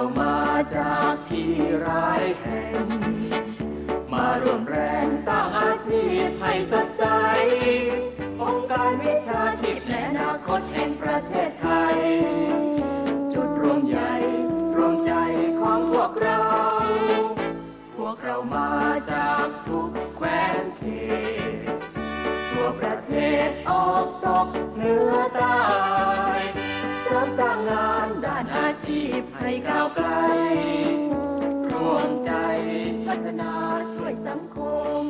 ามาจากที่ร้ายแห่ง มาร่วมแรงสร้างอาชีพให้สดใส องค์การวิชาชีพและอนาคตแห่งประเทศไทย จุดรวมใหญ่รวมใจของพวกเรา พวกเรามาจากทุก บให้ก้าวไกล ร่วมใจพัฒนาช่วยสังคม